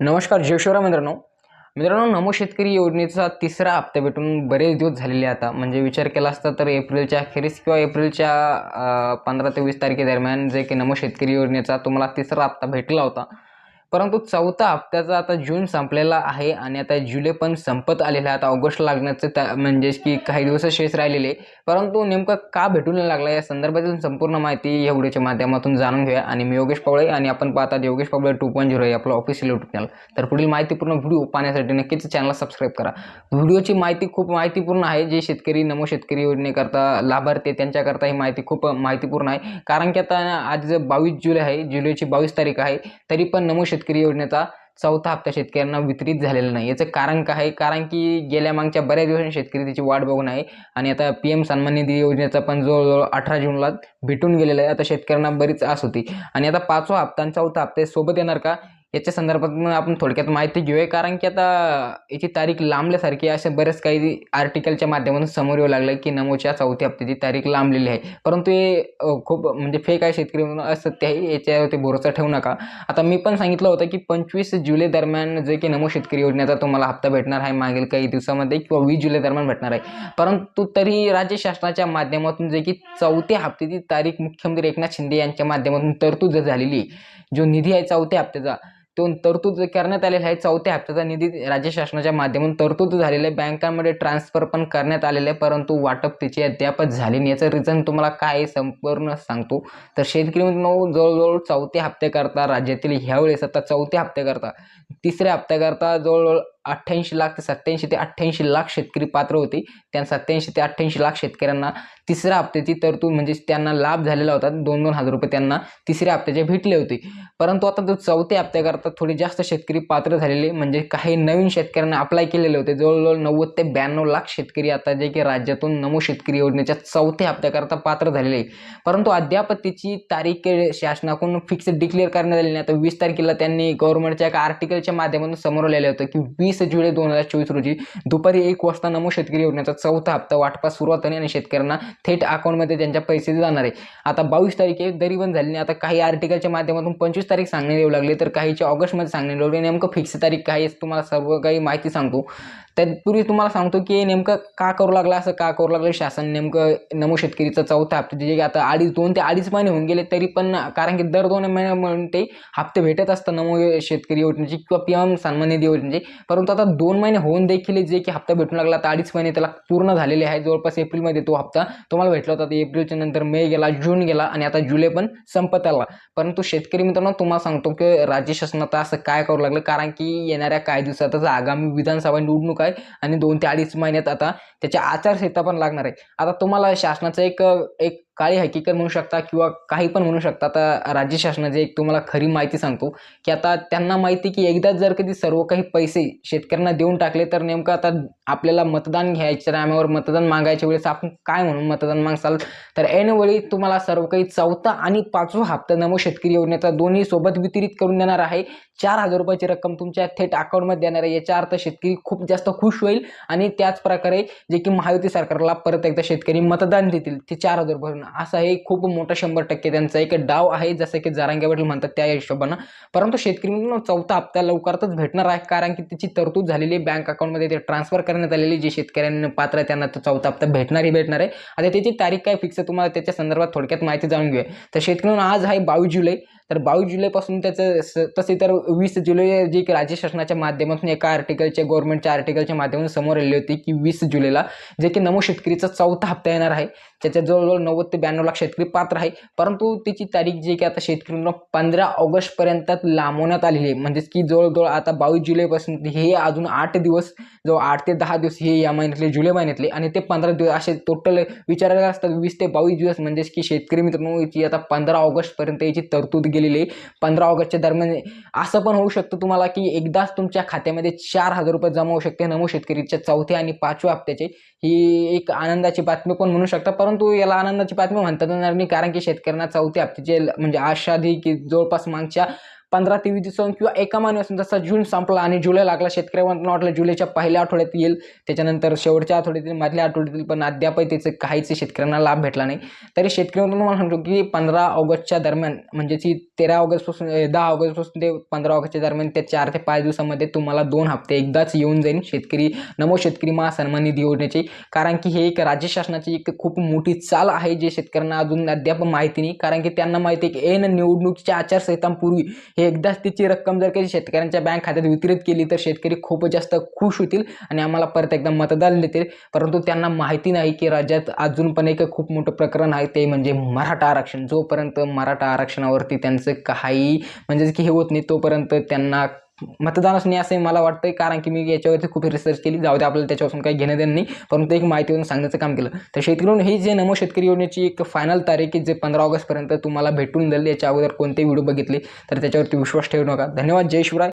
नमस्कार जयशिवराय मित्रांनो. मित्रांनो नमो शेतकरी योजनेचा तिसरा हप्ता भेटून बरेच दिवस झालेले आता. म्हणजे विचार केला असता तर एप्रिलच्या अखेरीस किंवा एप्रिलच्या पंधरा ते वीस तारखेदरम्यान जे की नमो शेतकरी योजनेचा तुम्हाला तिसरा हप्ता भेटला होता. परंतु चौथा हप्त्याचा आता जून संपलेला आहे आणि आता जुलै पण संपत आलेला आहे. आता ऑगस्ट लागण्याचं त्या म्हणजेच की काही दिवस शेष राहिलेले. परंतु नेमकं का भेटून नाही लागला या संदर्भातून संपूर्ण माहिती या व्हिडिओच्या माध्यमातून जाणून घेऊया. आणि मी योगेश पवळे आणि आपण पाहतात Yogesh Pawale two point zero हे आपलं ऑफिशियल यूट्यूब चॅनल तर पुढील माहितीपूर्ण व्हिडिओ पाहण्यासाठी नक्कीच चॅनलला सबस्क्राईब करा. व्हिडिओची माहिती खूप माहितीपूर्ण आहे. जे शेतकरी नमो शेतकरी योजनेकरता लाभार्थी त्यांच्याकरता ही माहिती खूप माहितीपूर्ण आहे. कारण की आता आज बावीस जुलै आहे. जुलैची बावीस तारीख आहे. तरी पण नमो शेतकरी शेतकरी योजनेचा चौथा हप्ता शेतकऱ्यांना वितरित झालेला नाही. याचं कारण काय आहे? कारण की गेल्या मागच्या बऱ्याच दिवसांनी शेतकरी त्याची वाट बघून आहे. आणि आता पी एम सन्मान निधी योजनेचा पण जवळजवळ अठरा जूनला भेटून गेलेला आहे. आता शेतकऱ्यांना बरीच आस होती. आणि आता पाचवा हप्ता आणि चौथा हप्ता सोबत येणार का? याच्या संदर्भात आपण थोडक्यात माहिती घेऊया. कारण की आता याची तारीख लांबल्यासारखी असे बरेच काही आर्टिकलच्या माध्यमातून समोर येऊ लागलं की नमोच्या चौथ्या हप्त्याची तारीख लांबलेली आहे. परंतु हे खूप म्हणजे फेक आहे शेतकरी म्हणून असत्य आहे याच्यावरती भरोसा ठेवू नका. आता मी पण सांगितलं होतं की पंचवीस जुलै दरम्यान जे की नमो शेतकरी योजनेचा तुम्हाला हप्ता भेटणार आहे मागील काही दिवसामध्ये किंवा वीस जुलै दरम्यान भेटणार आहे. परंतु तरी राज्य शासनाच्या माध्यमातून जे की चौथ्या हप्त्याची तारीख मुख्यमंत्री एकनाथ शिंदे यांच्या माध्यमातून तरतूद झालेली आहे. जो निधी आहे चौथ्या हप्त्याचा तो तरतूद करण्यात आलेला आहे. चौथ्या हप्त्याचा निधी राज्य शासनाच्या माध्यमातून तरतूद झालेले आहे. बँकांमध्ये ट्रान्सफर पण करण्यात आलेलं आहे परंतु वाटप तिची अद्याप झाली नाही. याचं रिझन तुम्हाला काय आहे संपूर्ण सांगतो. तर शेतकरी मित्रांनो जवळजवळ चौथ्या हप्त्याकरता राज्यातील ह्यावेळेस आता चौथ्या हप्त्याकरता तिसऱ्या हप्त्याकरता जवळजवळ अठ्ठ्याऐंशी लाख ते सत्याऐंशी ते अठ्ठ्याऐंशी लाख शेतकरी पात्र होते. त्या सत्याऐंशी ते अठ्ठ्याऐंशी लाख शेतकऱ्यांना तिसऱ्या हप्त्याची तरतूद म्हणजे त्यांना लाभ झालेला होता. दोन दोन हजार रुपये त्यांना तिसऱ्या हप्त्याचे भेटले होते. परंतु आता जो चौथ्या हप्त्याकरता थोडी जास्त शेतकरी पात्र झालेले म्हणजे काही नवीन शेतकऱ्यांना अप्लाय केलेले होते. जवळजवळ नव्वद ते ब्याण्णव लाख शेतकरी आता जे की राज्यातून नमो शेतकरी योजनेच्या चौथ्या हप्त्याकरता पात्र झालेले आहे परंतु अद्याप त्याची तारीख शासनाकडून फिक्स डिक्लेअर करण्यात आलेली नाही. आता वीस तारखेला त्यांनी गव्हर्नमेंटच्या एका आर्टिकलच्या माध्यमातून समोर आलेलं होतं की वीस जुलै दोन हजार चोवीस रोजी दुपारी एक वाजता नमो शेतकरी योजनेचा चौथा हप्ता वाटपास सुरुवात होणे आणि शेतकऱ्यांना थेट अकाउंटमध्ये त्यांच्या पैसे जाणार आहे. आता बावीस तारीख एक दरी पण झाली आता काही आर्टिकलच्या माध्यमातून पंचवीस तारीख सांगण्यात येऊ लागली तर काहीच्या ऑगस्टमध्ये सांगण्यात येऊ नेमकं फिक्स तारीख काय तुम्हाला सर्व काही माहिती सांगतो. त्यापूर्वी तुम्हाला सांगतो की नेमकं का करू लागलं असं का करू लागलं? शासन नेमकं नमो शेतकरीचा चौथा हप्ता जे की आता अडीच दोन ते अडीच महिने होऊन गेले तरी पण कारण की दर दोन महिन्यामध्ये ते हप्ते भेटत असतं नमो शेतकरी योजनेची किंवा पी एम सन्मान निधी योजनेची परंतु आता दोन महिने होऊन देखील जे की हप्ता भेटून लागला आता अडीच महिने त्याला पूर्ण झालेले आहे. जवळपास एप्रिलमध्ये तो हप्ता तुम्हाला भेटला होता. एप्रिलच्या नंतर मे गेला जून गेला आणि आता जुलै पण संपत आला. परंतु शेतकरी मित्रांनो तुम्हाला सांगतो की राज्य शासनात असं काय करू लागलं? कारण की येणाऱ्या काही दिवसातच आगामी विधानसभा निवडणूक आहे आणि दोन ते अडीच महिन्यात आता त्याच्या आचारसंहिता पण लागणार आहे. आता तुम्हाला शासनाचं एक एक काळी हकीकत म्हणू शकता किंवा काही पण म्हणू शकता. आता राज्य शासनाची एक तुम्हाला खरी माहिती सांगतो की आता त्यांना माहिती की एकदा जर कधी सर्व काही पैसे शेतकऱ्यांना देऊन टाकले तर नेमकं आता आपल्याला मतदान घ्यायच्या टायमावर मतदान मागायच्या वेळेस आपण काय म्हणून मतदान मागसाल? तर ऐनवेळी तुम्हाला सर्व काही चौथा आणि पाचवा हप्ता नमो शेतकरी योजनेचा दोन्ही सोबत वितरित करून देणार आहे. चार हजार रुपयाची रक्कम तुमच्या थेट अकाउंटमध्ये देणार आहे. याचा अर्थ शेतकरी खूप जास्त खुश होईल आणि त्याच प्रकारे जे की महायुती सरकारला परत एकदा शेतकरी मतदान देतील. ते चार हजार रुपये असा हे खूप मोठा शंभर टक्के त्यांचा एक डाव आहे जसं की जारांगे पाटील म्हणतात त्या हिशोबानं. परंतु शेतकरी चौथा हप्ता लवकरच भेटणार आहे कारण की त्याची तरतूद झालेली आहे. बँक अकाउंटमध्ये ते ट्रान्सफर करण्यात आलेली जे शेतकऱ्यांना पात्र आहे त्यांना तो चौथा हप्ता भेटणारही भेटणार आहे. आता त्याची तारीख काय फिक्स आहे तुम्हाला त्याच्या संदर्भात थोडक्यात माहिती जाणून घेऊया. तर शेतकरी आज आहे बावीस जुलै. तर बावीस जुलैपासून त्याचं स तसे तर वीस जुलै जे की राज्य शासनाच्या माध्यमातून एका आर्टिकलच्या गव्हर्नमेंटच्या आर्टिकलच्या माध्यमातून समोर आलेली होती की वीस जुलैला जे की नमो शेतकरीचा चौथा हप्ता येणार आहे. त्याच्या जवळजवळ नव्वद ते ब्याण्णव लाख शेतकरी पात्र आहे. परंतु त्याची तारीख जी की आता शेतकऱ्यांना पंधरा ऑगस्टपर्यंत लांबवण्यात आलेली आहे. म्हणजेच की जवळजवळ आता बावीस जुलैपासून हे अजून आठ दिवस जवळ आठ ते दहा दिवस हे या महिन्यातले जुलै महिन्यातले आणि ते पंधरा दिवस असे टोटल विचारायला असतात वीस ते बावीस दिवस. म्हणजेच की शेतकरी मित्रांनो याची आता पंधरा ऑगस्टपर्यंत याची तरतूद गेलेली आहे पंधरा ऑगस्टच्या दरम्यान. असं पण होऊ शकतं तुम्हाला की एकदाच तुमच्या खात्यामध्ये चार हजार रुपये जमा होऊ शकते. नमो शेतकरीच्या चौथ्या आणि पाचव्या हप्त्याचे. ही एक आनंदाची बातमी पण म्हणू शकता. परंतु याला आनंदाची बातमी म्हणता येणार नाही. कारण की शेतकऱ्यांना चौथ्या हप्त्याचे म्हणजे आशाधी की जवळपास मागच्या पंधरा ते वीस दिवसांनी किंवा एका महिन्यापासून जसा जून संपला आणि जुलै लागला शेतकऱ्यांना वाटलं जुलैच्या पहिल्या आठवड्यात येईल त्याच्यानंतर शेवटच्या आठवड्यातील मधल्या आठवड्यातील पण अद्यापही त्याचं काहीच शेतकऱ्यांना लाभ भेटला नाही. तरी शेतकऱ्यांना मला सांगतो की पंधरा ऑगस्टच्या दरम्यान म्हणजे ती तेरा ऑगस्टपासून दहा ऑगस्टपासून ते पंधरा ऑगस्टच्या दरम्यान त्या चार ते पाच दिवसामध्ये तुम्हाला दोन हप्ते एकदाच येऊन जाईल शेतकरी नमो शेतकरी महासन्मान निधी योजनेची. कारण की हे एक राज्य शासनाची एक खूप मोठी चाल आहे जे शेतकऱ्यांना अजून अद्याप माहिती नाही. कारण की त्यांना माहिती आहे की एन निवडणुकीच्या आचारसंहितांपूर्वी हे एकदाच तिची रक्कम जर काही शेतकऱ्यांच्या बँक खात्यात वितरित केली तर शेतकरी खूप जास्त खुश होतील आणि आम्हाला परत एकदा मतदान देतील. परंतु त्यांना माहिती नाही की राज्यात अजून पण एक खूप मोठं प्रकरण आहे ते म्हणजे मराठा आरक्षण. जोपर्यंत मराठा आरक्षणावरती त्यांचं काही म्हणजे की हे होत नाही तोपर्यंत त्यांना मतदानच नाही असं मला वाटतंय कारण की मी याच्यावरती खूप रिसर्च केली. जाऊ दे आपल्याला त्याच्यापासून काही घेणं देणं नाही. परंतु एक माहिती सांगण्याचं काम केलं. तर शेतकऱ्यांना ही जे नमो शेतकरी योजनेची एक फायनल तारीख आहे जे पंधरा ऑगस्टपर्यंत तुम्हाला भेटून जाईल याच्या अगोदर कोणते व्हिडिओ बघितले तर त्याच्यावरती विश्वास ठेवू नका. धन्यवाद. जय शिवराय.